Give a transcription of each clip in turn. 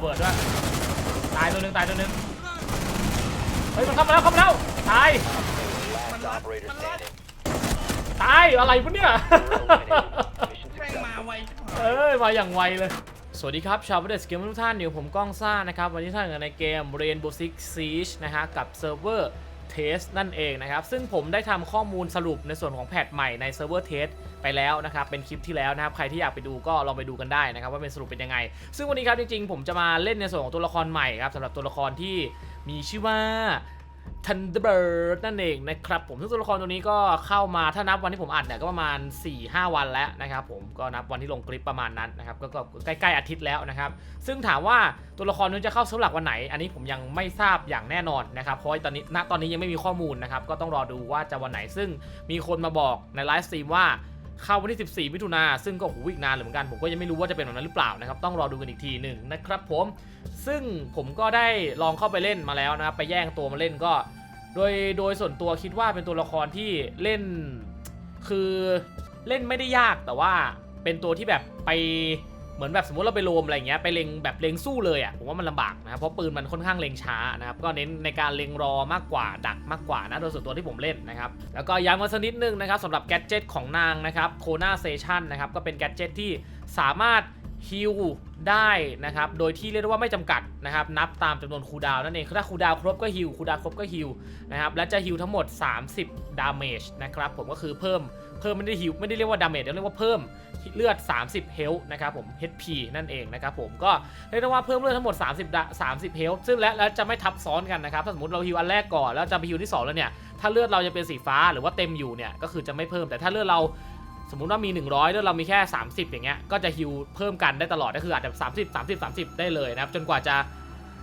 ระเบิดด้วยตายตัวหนึ่งตายตัวหนึ่งเฮ้ยมันเข้ามาแล้วเข้ามาแล้วตาย Last operator standing. ตายอะไรวะเนี่ย Mission แม่ง successful. มาไวเอ้ยมาอย่างไวเลย สวัสดีครับ ชาวประเดสเกมทุกท่านอยู่ผมก้องซ่านะครับ วันนี้ท่านอยู่ในเกม Rainbow Six Siege นะฮะ กับเซิร์ฟเวอร์ Test นั่นเองนะครับ ซึ่งผมได้ทำข้อมูลสรุปในส่วนของแพทใหม่ในเซิร์ฟเวอร์ Test ไปแล้วนะครับ เป็นคลิปที่แล้วนะครับ ใครที่อยากไปดูก็ลองไปดูกันได้นะครับ ว่าเป็นสรุปเป็นยังไง ซึ่งวันนี้ครับจริงๆ ผมจะมาเล่นในส่วนของตัวละครใหม่ครับสำหรับตัวละครที่มีชื่อว่า Thunderbird นั่นเองนะครับผมซึ่งตัวละครตัวนี้ก็เข้ามาถ้านับวันที่ผมอัดเนี่ยก็ประมาณ 4-5 วันแล้วนะครับผมก็นับวันที่ลงคลิปประมาณนั้นนะครับก็ก็ใกล้ๆอาทิตย์แล้วนะครับซึ่งถามว่าตัวละครนี้จะเข้าเซิร์ฟหลักวันไหน อันนี้ผมยังไม่ทราบอย่างแน่นอนนะครับเพราะตอนนี้ณตอนนี้ยังไม่มีข้อมูลนะครับก็ต้องรอดูว่าจะวันไหนซึ่งมีคนมาบอกในไลฟ์สตรีมว่า เข้าวันที่ 14 มิถุนาซึ่งก็หูอีกนานเหมือนกัน ผมก็ยังไม่รู้ว่าจะเป็นแบบนั้นหรือเปล่านะครับ ต้องรอดูกันอีกทีหนึ่งนะครับผม ซึ่งผมก็ได้ลองเข้าไปเล่นมาแล้วนะครับ ไปแย่งตัวมาเล่นก็ โดยโดยส่วนตัวคิดว่าเป็นตัวละครที่เล่น คือเล่นไม่ได้ยากแต่ว่าเป็นตัวที่แบบไป เหมือนแบบสมมติเราไปโรมอะไรเงี้ยไปเล็งแบบเล็งสู้เลยอะผมว่ามันลำบากนะครับเพราะปืนมันค่อนข้างเล็งช้านะครับก็เน้นในการเล็งรอมากกว่าดักมากกว่านะโดยส่วนตัวที่ผมเล่นนะครับแล้วก็ย้ำมาสักนิดนึงนะครับสำหรับแกดเจิตของนางนะครับโคนาเซชันนะครับก็เป็นแกดเจิตที่สามารถฮิลได้นะครับ โดยที่เรียกว่าไม่จำกัดนะครับ นับตามจำนวนคูดาวนั่นเอง ถ้าคูดาวครบก็ฮิลคูดาวครบก็ฮิลนะครับ และจะฮิลทั้งหมด 30 ดาเมจนะครับ ผมก็คือเพิ่ม เพิ่มไม่ได้ฮิลไม่ได้เรียกว่าดาเมจเรียกว่าเพิ่มเลือด 30 เฮลนะครับผม HP นั่นเองนะครับผมก็เรียกได้ว่าเพิ่มเลือดทั้งหมด 30ดา30 เฮลซึ่งและและจะไม่ทับซ้อนกันนะครับถ้าสมมติเราฮิลอันแรกก่อนแล้วจะไปฮิลที่ 2 แล้วเนี่ยถ้าเลือดเราจะเป็นสีฟ้าหรือว่าเต็มอยู่เนี่ยก็คือจะไม่เพิ่มแต่ถ้าเลือดเราสมมุติว่ามี 100เลือดเรามีแค่ 30 อย่างเงี้ย ก็จะฮิลเพิ่มกันได้ตลอด ก็คืออาจจะ 30 30 30 ได้เลยนะครับ จนกว่าจะ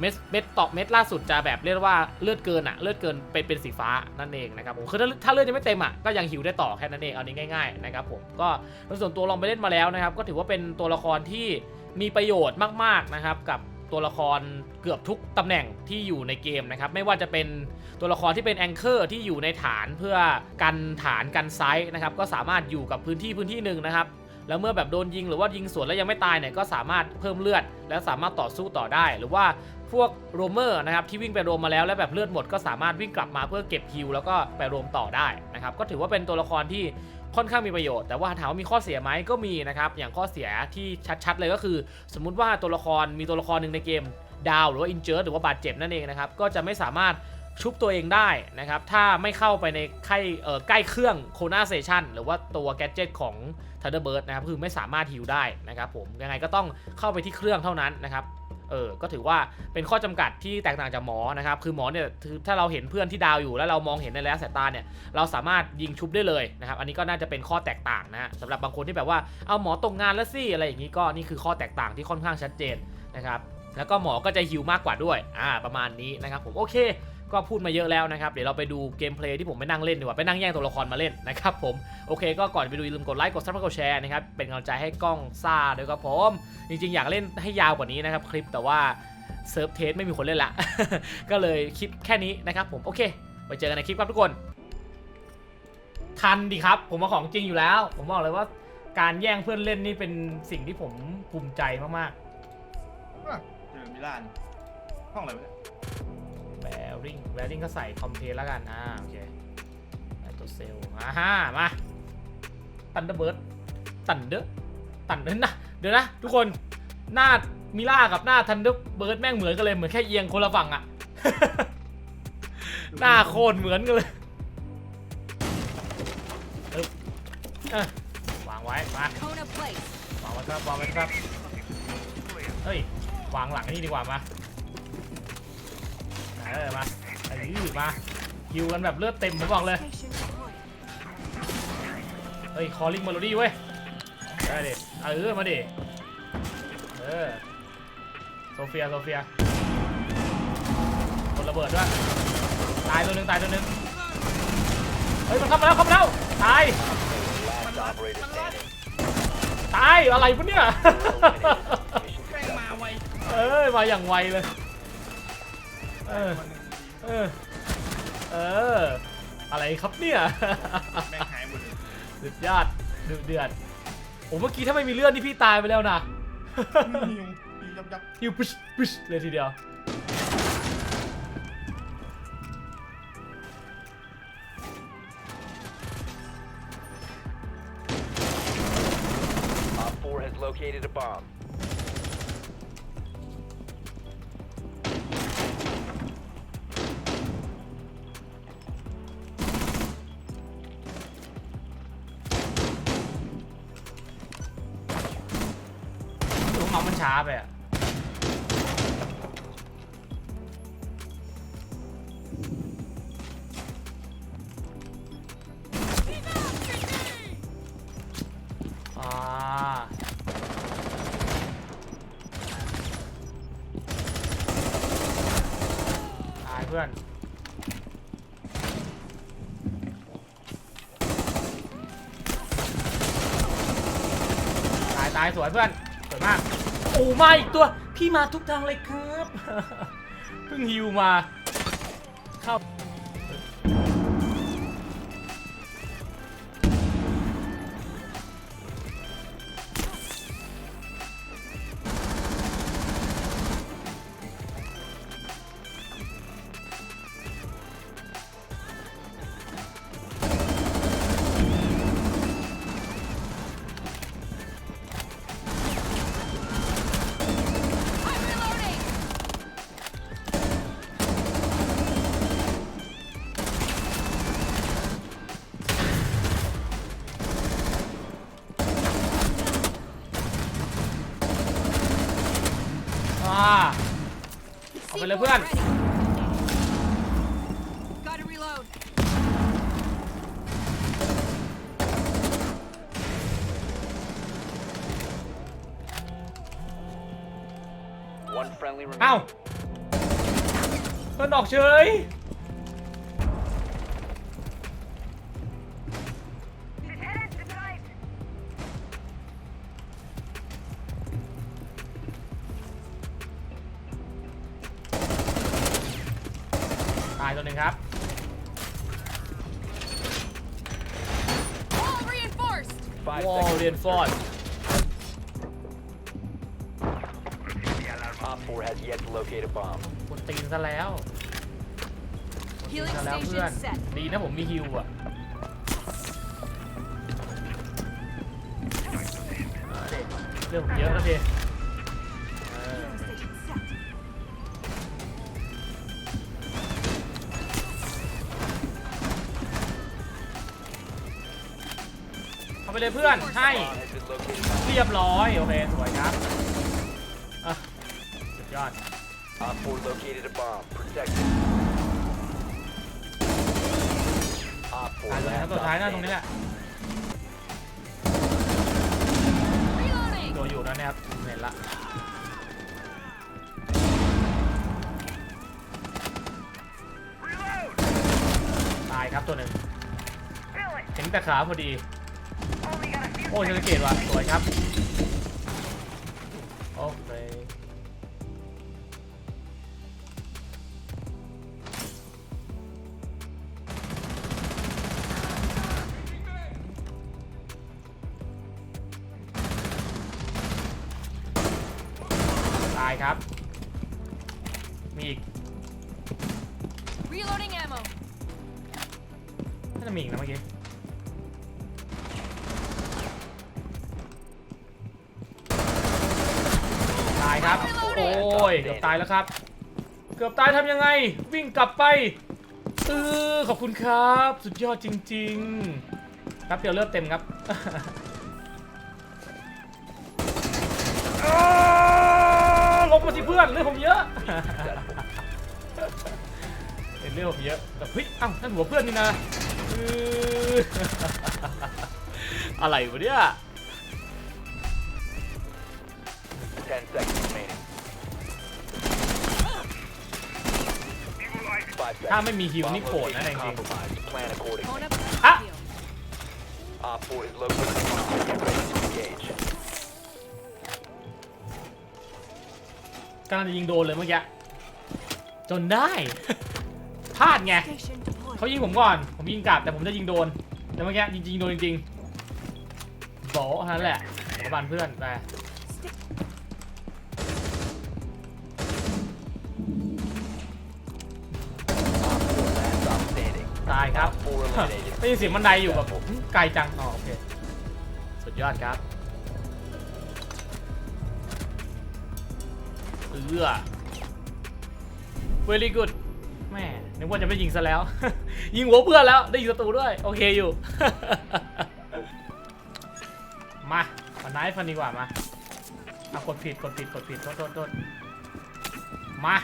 เม็ดเม็ดต่อเม็ดล่าสุดจะแบบเรียกว่าเลือดเกินอะเลือดเกินเป็นเป็นสีฟ้านั่นเองนะครับผมคือถ้าถ้าเลือดยังไม่เต็มอะก็ยังหิวได้ต่อแค่นั้นเองเอานี้ง่ายๆนะครับผมก็โดยส่วนตัวลองไปเล่นมาแล้วนะครับ ก็ถือว่าเป็นตัวละครที่มีประโยชน์มากๆนะครับกับตัวละครเกือบทุกตำแหน่งที่อยู่ในเกมนะครับไม่ว่าจะเป็นตัวละครที่เป็นแองเกอร์ที่อยู่ในฐานเพื่อกันฐานกันไซส์นะครับก็สามารถอยู่กับพื้นที่พื้นที่หนึ่งนะครับแล้วเมื่อแบบโดนยิงหรือว่ายิงสวนแล้วยังไม่ตายเนี่ยก็สามารถเพิ่มเลือด แล้วสามารถต่อสู้ต่อได้ หรือว่า พวกโรเมอร์นะครับที่วิ่งไปโรมมาแล้วแล้วแบบเลือดหมดก็สามารถวิ่งกลับมาเพื่อเก็บฮิลแล้วก็ไปโรมต่อได้นะครับก็ถือว่าเป็นตัวละครที่ค่อนข้างมีประโยชน์ แต่ว่าถามว่ามีข้อเสียไหมก็มีนะครับอย่างข้อเสียที่ชัดๆเลยก็คือ สมมุติว่าตัวละครมีตัวละครหนึ่งในเกมดาวหรือว่าอินเจอร์หรือว่าบาดเจ็บนั่นเองนะครับก็จะไม่สามารถ ชุบตัวเองได้นะครับ ถ้าไม่เข้าไปในใกล้เอ่อใกล้เครื่องโคนาเซชันหรือว่าตัวแกดเจิตของ Thunderbird นะครับ คือไม่สามารถฮิวได้นะครับผม ยังไงก็ต้องเข้าไปที่เครื่องเท่านั้นนะครับ เออ ก็ถือว่าเป็นข้อจำกัดที่แตกต่างจากหมอนะครับ คือหมอเนี่ยคือถ้าเราเห็นเพื่อนที่ดาวอยู่แล้วเรามองเห็นในระยะสายตาเนี่ย เราสามารถยิงชุบได้เลยนะครับ อันนี้ก็น่าจะเป็นข้อแตกต่างนะฮะสำหรับบางคนที่แบบว่า เอาหมอตกงานแล้วสิอะไรอย่างนี้ก็นี่คือข้อแตกต่างที่ค่อนข้างชัดเจนนะครับ แล้วก็หมอก็จะฮิวมากกว่าด้วย อ่า ประมาณนี้นะครับผม โอเค ก็พูดมาเยอะแล้วนะครับ เดี๋ยวเราไปดูเกมเพลย์ที่ผมไปนั่งเล่นดีกว่า ไปนั่งแย่งตัวละครมาเล่นนะครับผม โอเค ก็ก่อนไปดูอย่าลืมกดไลค์ กดซับสไครต์กดแชร์นะครับ เป็นกำลังใจให้กล้องซ่าด้วยครับผม จริงๆ อยากเล่นให้ยาวกว่านี้นะครับคลิป แต่ว่าเซิร์ฟเทสไม่มีคนเล่นละ ก็เลยคลิปแค่นี้นะครับผม โอเค ไปเจอกันในคลิปครับทุกคน ทันดีครับ ผมมาของจริงอยู่แล้ว ผมบอกเลยว่าการแย่งเพื่อนเล่นนี่เป็นสิ่งที่ผมภูมิใจมากๆ เจอมิลานห้องอะไรวะเนี่ย แบริ่งแบริ่งก็ใส่คอมเพลแล้วกันอ่าโอเคไอตัวเซลอ่าฮะมาตันเดอร์เบิร์ดตันเดอร์ตันเดอร์นะเดี๋ยวนะ ทุกคนหน้ามิล่ากับหน้าทันเดอร์เบิร์ดแม่งเหมือนกันเลยเหมือนแค่เอียงคนละฝั่งอะหน้าโคตรเหมือนกันเลยอึ๊บเอ้ยวางไว้มา Kona Place. วางไว้ครับวางไว้ครับเฮ้ยวางหลังนี่ดีกว่ามา เออมาไอ้ยืดมาคิวกันแบบเลือดเต็มผมบอกเลย Station point. เฮ้ยคอลลิ่งเมโลดี้เว้ยได้ดิเออมาดิเออโซเฟียโซเฟียคนระเบิดด้วยตายตัวหนึ่งตายตัวหนึ่งเฮ้ยมันเข้ามาแล้วเข้ามาแล้วตาย Last operator standing. ตายอะไรพวกเนี่ย Mission แม่งมา successful. ไวเอ้ยมาอย่างไวเลย เออ เออ เออ อะไรครับเนี่ย แม่งหายหมดเลยสุดยอดดุเดือดโอ้เมื่อกี้ถ้าไม่มีเลือดนี่พี่ตายไปแล้วนะหิวหิวยับยับฮิวปุ๊ชปุ๊ชเลยทีเดียว Op 4 has located a bomb. ช้าไปอะอ่าตายเพื่อน ตายตายสวยเพื่อนสวยมาก อ้มาอีกตัว พี่มาทุกทางเลยครับ เพิ่งฮิวมา เข้า เอาไปเลยเพื่อน Gotta reload. One friendly เอ้า remaining. เพื่อนออกเฉย นึ่งครับ Wall reinforced. Five วอล seconds. เรียนฟอร์ด Op 4 has yet to locate a bomb. คนตีนซะแล้วคนตีนซะแล้ว Healing เพื่อน station set. ดีนะผมมีฮิวอะมาดิเรื่องผมเยอะแล้วดิเอาไปเลยเพื่อน ให้ Bomb has been located by เรียบร้อย โอเค สวยครับอะสุดยอด Op 4 located a bomb. Protect it. Op 4 ตายเลยครับ last สุดท้าย stop หน้าตรงนี้ standing. แหละ Reloading. ตัวอยู่แล้วนะครับ เห็นละ ตายครับตัวหนึ่งเห็นแต่ขาพอดี โอ้ยสังเกตว่ะสวยครับ โอ้ยเกือบตายแล้วครับ เกือบตายทำยังไง วิ่งกลับไปเออขอบคุณครับ สุดยอดจริง ๆ ครับเดี๋ยวเลือดเต็มครับอ้าวลบมาสิเพื่อนเลือดผมเยอะเห็นเลือดผมเยอะแต่เฮ้ยเอ้านั่นหัวเพื่อนนี่นะเอออะไรวะเนี่ย Five ถ้า seconds. ไม่มีฮิวนี่ Bomb โกรธนะ location จริง compromised. Plan accordingly. Phone up. Ah. Field. Op 4 is located a bomb. Get ready to engage. ๆกำลังจะยิงโดนเลยเมื่อกี้ จนได้ พลาดไง Station deployed. เขายิงผมก่อน ผมยิงกลับแต่ผมจะยิงโดน แต่เมื่อกี้ยิงยิงโดนจริงๆโบะเท่านั้นแหละขอบานเพื่อนไป eliminated. ได้ยินเสียงบันไดอยู่แบบหึไกลจังอ๋อโอเค สุดยอดครับเอือ very good แม่นึกว่าจะไม่ยิงซะแล้ว ยิงหัวเพื่อนแล้ว ได้ยิงศัตรูด้วย โอเคอยู่ มามาไนฟ์ฟันดีกว่ามาเอากดผิดกดผิดกดผิดโทษโทษโทษมา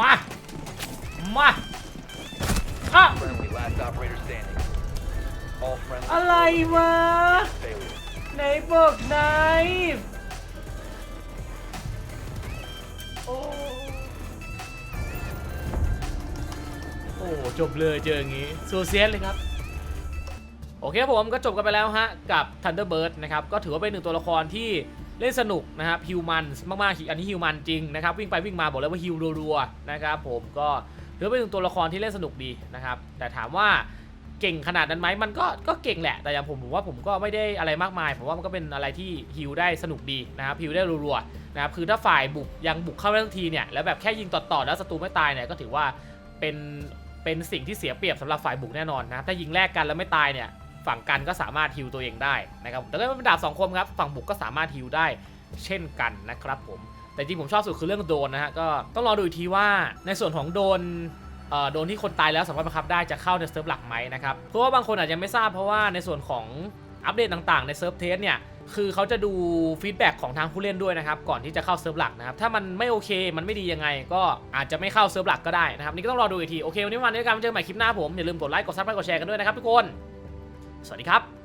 มา มา อะ Friendly, last operator standing. All friendly. อะไรวะ Failure. ไหนบอกไนฟ์โอ้โอ้จบเลยเจออย่างงี้โซเซียสเลยครับ โอเคครับผมก็จบกันไปแล้วฮะ กับ Thunderbird นะครับ ก็ถือว่าเป็นหนึ่งตัวละครที่เล่นสนุกนะครับฮิวมันมากๆ อันนี้ฮิวมันจริงนะครับ วิ่งไปวิ่งมาบอกเลยว่าฮิวรัวๆ นะครับผมก็ ถือเป็นหนึ่งตัวละครที่เล่นสนุกดีนะครับ แต่ถามว่าเก่งขนาดนั้นไหมมันก็ก็เก่งแหละ แต่อย่างผมผมว่าผมก็ไม่ได้อะไรมากมาย ผมว่ามันก็เป็นอะไรที่ฮิวได้สนุกดีนะครับฮิวได้รัวๆนะครับคือถ้าฝ่ายบุกยังบุกเข้าได้ทันทีเนี่ยแล้วแบบแค่ยิงต่อๆแล้วศัตรูไม่ตายเนี่ยก็ถือว่าเป็นเป็นสิ่งที่เสียเปรียบสำหรับฝ่ายบุกแน่นอนนะถ้ายิงแลกกันแล้วไม่ตายเนี่ยฝั่งกันก็สามารถฮิวตัวเองได้นะครับแต่ก็เป็นดาบสองคมครับฝั่งบุกก็สามารถฮิวได้เช่นกันนะครับผม แต่จริงผมชอบสุดคือเรื่องโดนนะฮะก็ต้องรอดูอีกทีว่าในส่วนของโดนเอ่อโดนที่คนตายแล้วสามารถบังคับได้จะเข้าในเซิร์ฟหลักไหมนะครับเพราะว่าบางคนอาจจะไม่ทราบเพราะว่าในส่วนของอัปเดตต่างๆ ในเซิร์ฟเทสเนี่ยคือเขาจะดูฟีดแบ็กของทางผู้เล่นด้วยนะครับ ก่อนที่จะเข้าเซิร์ฟหลักนะครับ ถ้ามันไม่โอเคมันไม่ดียังไง ก็อาจจะไม่เข้าเซิร์ฟหลักก็ได้นะครับ นี่ก็ต้องรอดูอีกที โอเค วันนี้วันนี้กันเจอกันใหม่คลิปหน้าผม อย่าลืมกดไลค์กดซับสไครต์กดแชร์กันด้วยนะครับทุกคน สวัสดีครับ